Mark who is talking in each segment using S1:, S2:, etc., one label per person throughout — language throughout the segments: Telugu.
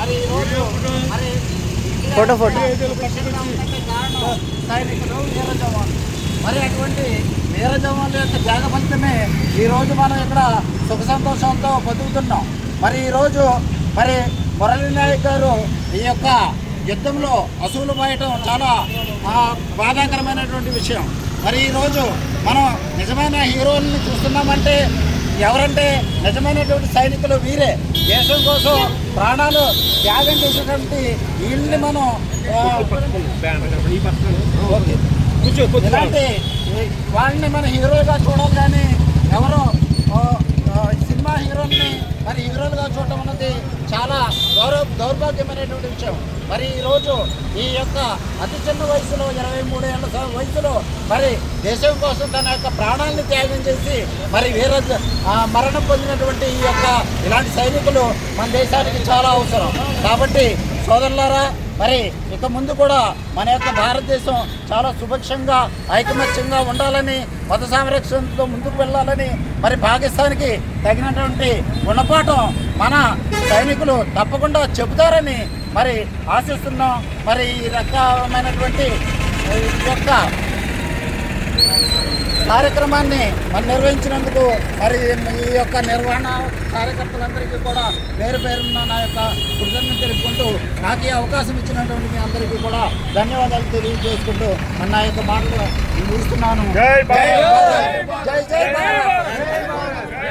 S1: మరి ఈరోజు మరి
S2: ఫోటో, ఫోటో.
S1: మరి అటువంటి వీర జవాన్ల యొక్క త్యాగ ఫలితమే ఈరోజు మనం ఇక్కడ సుఖ సంతోషంతో బతుకుతున్నాం. మరి ఈరోజు మరి మురళీ నాయక్ గారు ఈ యొక్క యుద్ధంలో అసూలు పోయటం చాలా ఆ, బాధాకరమైనటువంటి విషయం. మరి ఈరోజు మనం నిజమైన హీరోల్ని చూస్తున్నామంటే ఎవరంటే నిజమైనటువంటి సైనికులు వీరే దేశం కోసం ప్రాణాలు త్యాగం చేసేటువంటి వీళ్ళని మనం. ఇలాంటి వాళ్ళని మన హీరోలుగా చూడాలి కానీ ఎవరో దౌర్భాగ్యమైనటువంటి విషయం. మరి ఈరోజు ఈ యొక్క అతి చిన్న వయసులో ఇరవై మూడు ఏళ్ళ వయసులో మరి దేశం కోసం తన యొక్క ప్రాణాలను త్యాగం చేసి మరి వీర మరణం పొందినటువంటి ఈ యొక్క ఇలాంటి సైనికులు మన దేశానికి చాలా అవసరం. కాబట్టి సోదరులారా మరి ఇక ముందు కూడా మన యొక్క భారతదేశం చాలా సుభిక్షంగా ఐకమత్యంగా ఉండాలని మత సంరక్షణతో ముందుకు వెళ్ళాలని మరి పాకిస్తాన్కి తగినటువంటి గుణపాఠం మన సైనికులు తప్పకుండా చెబుతారని మరి ఆశిస్తున్నాం. మరి ఈ రకమైనటువంటి యొక్క కార్యక్రమాన్ని మరి నిర్వహించినందుకు మరి ఈ యొక్క నిర్వహణ కార్యకర్తలందరికీ కూడా పేరు పేరున్న నా యొక్క కృతజ్ఞత తెలుపుకుంటూ నాకు ఈ అవకాశం ఇచ్చినటువంటి మీ అందరికీ కూడా ధన్యవాదాలు తెలియజేసుకుంటూ మరి నా యొక్క మాటలు ముగిస్తున్నాను.
S2: జై భారత్!
S1: జై జై భారత్!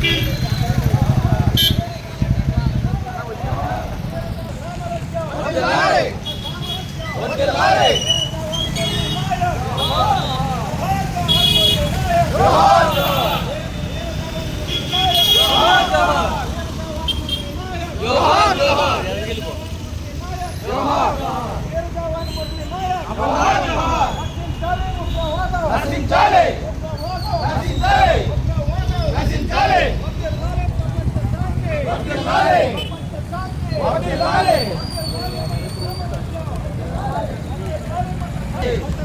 S2: Roll!
S1: Hey!